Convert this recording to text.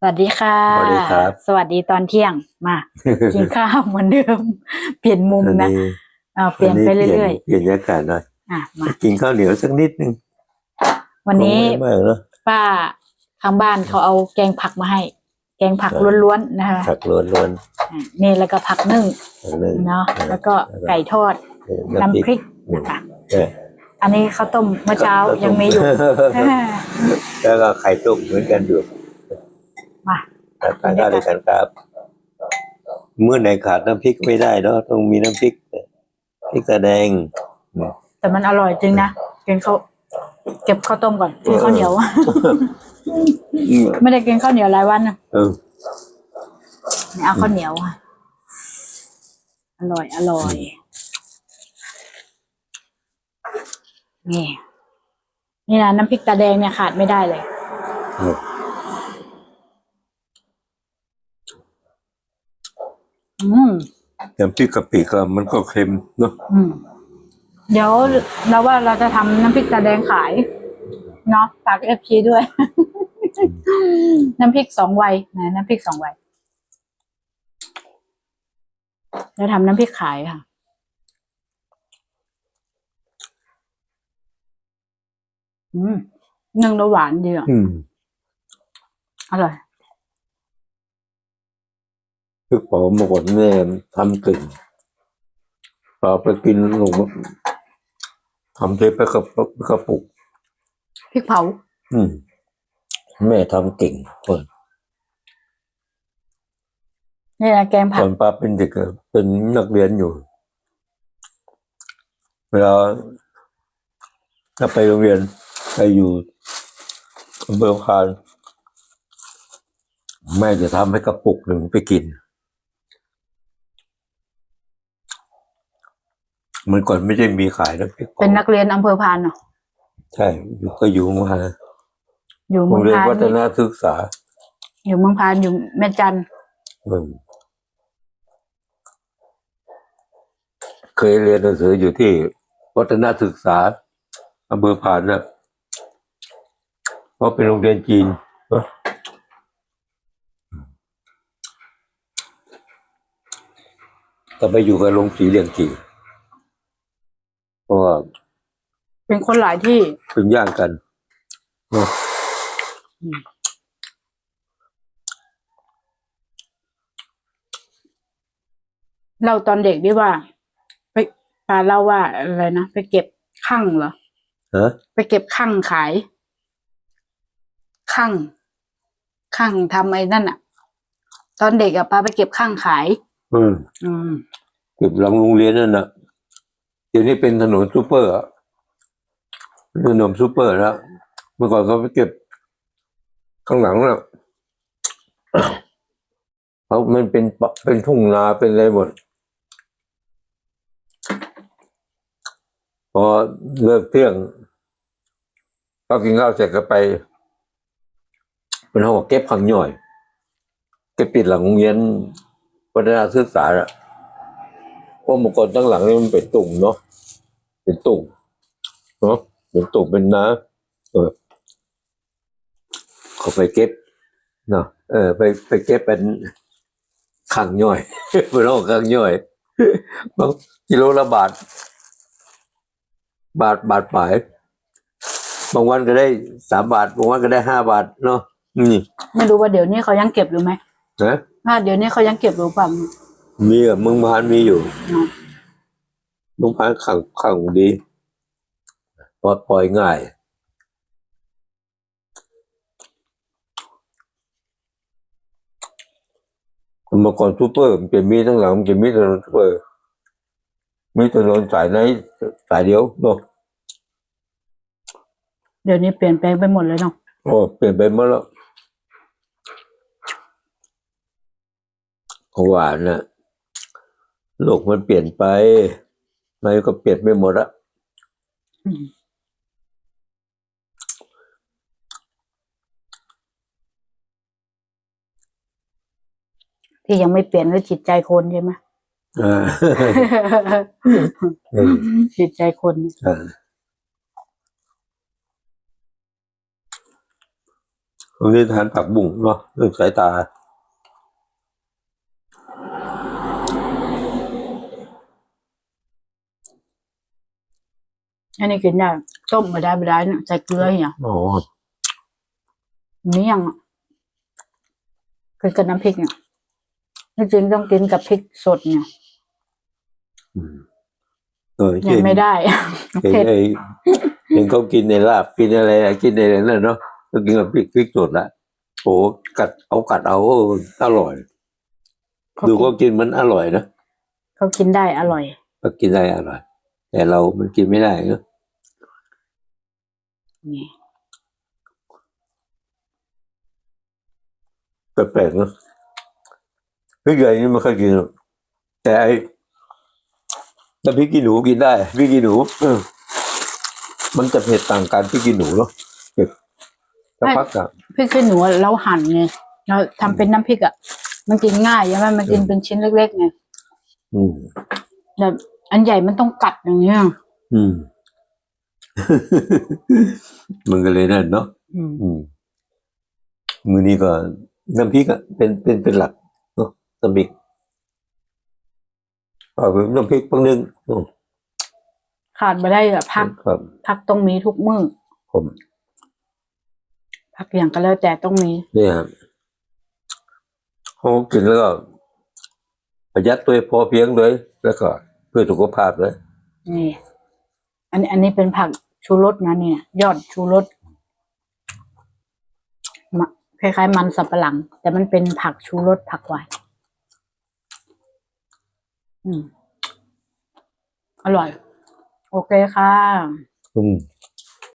สวัสดีค่ะ สวัสดีครับ สวัสดีตอนเที่ยงมากินข้าวเหมือนเดิม เปลี่ยนมุมอันนะนี้อ่าเปลี่ยนไปอัเรื่อยเปลี่ยนบรรยากาศหน่อยๆอะมากินข้าวเหนียวสักนิดนึงวันนี้คงไม่มากเนอะป้าทางบ้านเขาเอาแกงผักมาให้ แกงผักครับล้วนๆนะคะผักล้วนล้วนอะนี่แล้วก็ผักนึ่งๆอันหนึ่งเนาะแล้วก็ไก่ทอดเออน้ำพริกอืมนะคะเอออันนี้ข้าวต้มเมื่อเช้ายังมีอยู่แล้วก็ไข่ต้มเหมือนกันอยู่ มาทานข้าวด้วยกันครับ เมื่อไหนขาดน้ำพริกไม่ได้เนาะต้องมีน้ำพริกพริกตาแดงแต่มันอร่อยจริงนะกินข้าวเก็บข้าวต้มก่อนกินข้าวเหนียวอืมไม่ได้กินข้าวเหนียวหลายวันนะเออนี่เอาข้าวเหนียวค่ะอร่อย อร่อย นี่ นี่นะน้ำพริกตาแดงเนี่ยขาดไม่ได้เลย อออืมน้ำพริกกะปิก็มันก็เค็มเนาะอืมเดี๋ยวเราว่าเราจะทำน้ำพริกตาแดงขาย เนาะฝากเอฟพีด้วย น้ำพริกสองวัยนะน้ำพริกสองวัยจะทำน้ำพริกขายค่ะ อืมนึ่งแล้วหวานดีอะอืม อร่อย พริกเผาเมื่อก่อนแม่ทำกึ่งพอไปกินหลงทำเทปไปกระปุกกระปุก พริกเผา อืม แม่ทำเก่งเปิดนี่นะแกงผัตกอนป้าเป็นเด็กอะเป็นนักเรียนอยู่ เวลาถ้าไปโรงเรียนไปอยู่อำเภอคารแม่จะทำให้กระปุกหนึ่งไปกิน มันก่อนไม่ได้มีขายนะพริกผงเป็นนักเรียนอำเภอพานเนาะใช่อยู่ก็อยู่มาอยู่โรเมืองงเรียนพานวัฒนศึกษา อยู่เมืองพานอยู่แม่จันทร์อืมเคยเรียนหนังสืออยู่ที่วัฒนศึกษาอำเภอผ่านนะเพราะเป็นโรงเรียนจีนเนอะก็ไปอยู่กับโรงสีเลียงจี เพราะว่าเป็นคนหลายที่เป็นย่างกันเนอะเราตอนเด็กดีว่า ไปปาเล่าว่าอะไรนะไปเก็บข้างเหรอ ฮะไปเก็บข้างขายข้างข้างทำไอ้นั่นอะตอนเด็กอะปาไปเก็บข้างขาย อืมอืม เก็บหลังโรงเรียนนั่นนะ เดี๋ยวนี้เป็นถนนซูเปอร์อะถนนซูเปอร์แล้วเมื่อก่อนเขาไปเก็บข้างหลังน่ะเพราะมันเป็นเป็นทุ่งนาเป็นอะไรหมดพอเลิกเที่ยงก็กินข้าวเสร็จก็ไปเป็นห้องเก็บผังย่อย เก็บปิดหลังโรงเรียนวัฒนศึกษาอะ พราะเมื่อก่อนตั้งหลังนี่มันเป็นตุ่มเนาะเป็นตุ่มเนาะเป็นตุ่มเป็นน้ำเออเขาไปเก็บเนาะเออ ไปไปเก็บเป็นขังย่อยเป็นห้องขังย่อยบางกิโลละบาท บาทบาทปลายบางวันก็ได้สามบาทบางวันก็ได้ห้าบาทเนาะนี่ไม่รู้ว่าเดี๋ยวนี้เขายังเก็บอยู่ไหมนะอ่าเดี๋ยวนี้เขายังเก็บอยู่เปล่า มีอะเมืองพานมีอยู่เนาะเมืองพานขังขังดีปลอดปล่อยง่ายเมื่อก่อนซูเปอร์มันจะมีทั้งหลังมันจะมีถนนซูเปอร์มีถนนสายไหนสายเดียวเนาะเดี๋ยวนี้เปลี่ยนแปลงไปหมดเลยเนาะโอ้เปลี่ยนไปหมดแล้วเขาว่านะ โลกมันเปลี่ยนไปอะไรก็เปลี่ยนไปหมดอะอืมที่ยังไม่เปลี่ยนคือจิตใจคนใช่ไหมอ่าเออจิตใจคนอ่าตรงนี้ทานผักบุ้งเนาะเรื่องสายตา อันนี้กินได้ต้มมาได้ไม่ได้เนี่ยใส่เกลือเนี่ยอ๋อเมี่ยงอะกินกับน้ำพริกเนี่ยจริงๆต้องกินกับพริกสดเนี่ยอืมเออยังไม่ได้เห็นเผ็ดไอ้เห็นเขากินในลาบกินอะไรอะกินในนั่นเนาะก็กินกับพริกพริกสดละโอ้กัดเอากัดเอาเอออร่อยเขาดูกิเขานกินมันอร่อยนะเขากินได้อร่อยก็กินได้อร่อย แต่เรามันกินไม่ได้เนอะ นี่แปลกๆเนอะพริกใหญ่นี่ไม่ค่อยกินหรอกแต่ไอ้แต่พริกขี้หนูกินได้พริกขี้หนูเออมันจะเผ็ดต่างกันพริกขี้หนูเนาะเผ็ดสักพักอะพริกขี้หนูเราหั่นไงเราทำเป็นน้ำพริกอะมันกินง่ายใช่ไหมมันกินเป็นชิ้นเล็กๆไงอืมแต่อันใหญ่มันต้องกัดอย่างเงี้ยอืม มันก็เลยนั่นเนาะอืมอืมมือนี้ก็น้ำพริกอะเป็นเป็นเป็นหลักเนาะน้ำพริกเอาเป็นน้ำพริกปังนึงอืมขาดไม่ได้อะพักครับพักต้องมีทุกมื้อผมพักอย่างก็แล้วแต่ต้องมีเนี่ยครับเขากินแล้วก็ประหยัดตัวพอเพียงเลยแล้วก็เพื่อสุขภาพเลยนี่อันอันนี้เป็นผัก ชูรสนะเนี่ย ยอดชูรสคล้ายๆมันสับปะหลัง แต่มันเป็นผักชูรสผักไวานอืม อร่อย โอเคค่ะ อืม